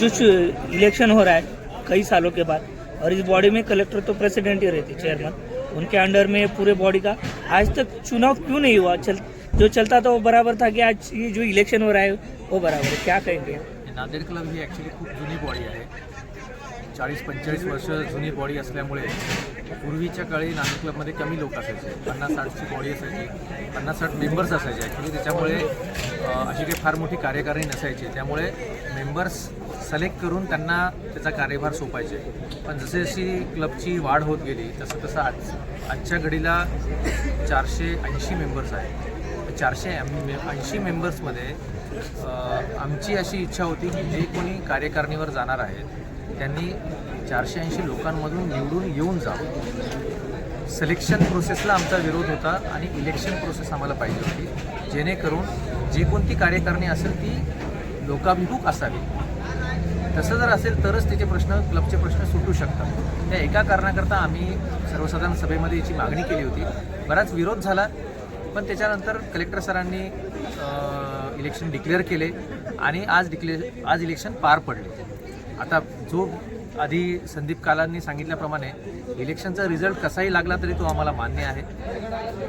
जो चु- इलेक्शन हो रहा है कई सालों के बाद और इस बॉडी में कलेक्टर तो प्रेसिडेंट ही रहते चेयरमैन उनके अंडर में पूरे बॉडी का। आज तक चुनाव क्यों नहीं हुआ? चल जो चलता था वो बराबर था कि आज ये जो इलेक्शन हो रहा है वो बराबर है। क्या कहेंगे? नांदेड क्लब ही ॲक्च्युली खूप जुनी बॉडी आहे. चाळीस पंचेचाळीस वर्ष जुनी बॉडी असल्यामुळे पूर्वीच्या काळी नांदेड क्लबमध्ये कमी लोक असायचे. पन्नास साठची बॉडी असायची. पन्नास साठ मेंबर्स असायचे. ॲक्च्युली त्याच्यामुळे अशी काही फार मोठी कार्यकारणी नसायची. त्यामुळे मेंबर्स सिलेक्ट करून त्यांना त्याचा कार्यभार सोपायचे पण जसे जशी क्लबची वाढ होत गेली तसं तसं आज आजच्या घडीला चारशे ऐंशी मेंबर्स आहेत. चारशे ऐंशी मेंबर्समध्ये आमची अशी इच्छा होती की जे कोणी कार्यकारिणीवर जाणार आहेत त्यांनी चारशे ऐंशी लोकांमधून निवडून येऊन जावं. सिलेक्शन प्रोसेसला आमचा विरोध होता आणि इलेक्शन प्रोसेस आम्हाला पाहिजे होती. जेणेकरून जे कोणती कार्यकारणी असेल ती लोकाभिमुख असावी. तसं जर असेल तरच त्याचे प्रश्न क्लबचे प्रश्न सुटू शकतात. त्या एका कारणाकरता आम्ही सर्वसाधारण सभेमध्ये याची मागणी केली होती. बराच विरोध झाला पण त्याच्यानंतर कलेक्टर सरांनी इलेक्शन डिक्लेअर केले आणि आज डिक्ले आज इलेक्शन पार पडले. आता जो आधी संदीप कालांनी सांगितल्याप्रमाणे इलेक्शनचा रिझल्ट कसाही लागला तरी तो आम्हाला मान्य आहे.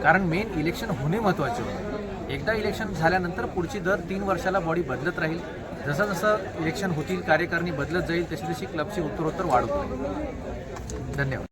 कारण मेन इलेक्शन होणे महत्त्वाचे होते. एकदा इलेक्शन झाल्यानंतर पुढची दर तीन वर्षाला बॉडी बदलत राहील. जसं जसं इलेक्शन होतील कार्यकारिणी बदलत जाईल तशी तशी क्लबची उत्तरोत्तर वाढ होईल धन्यवाद.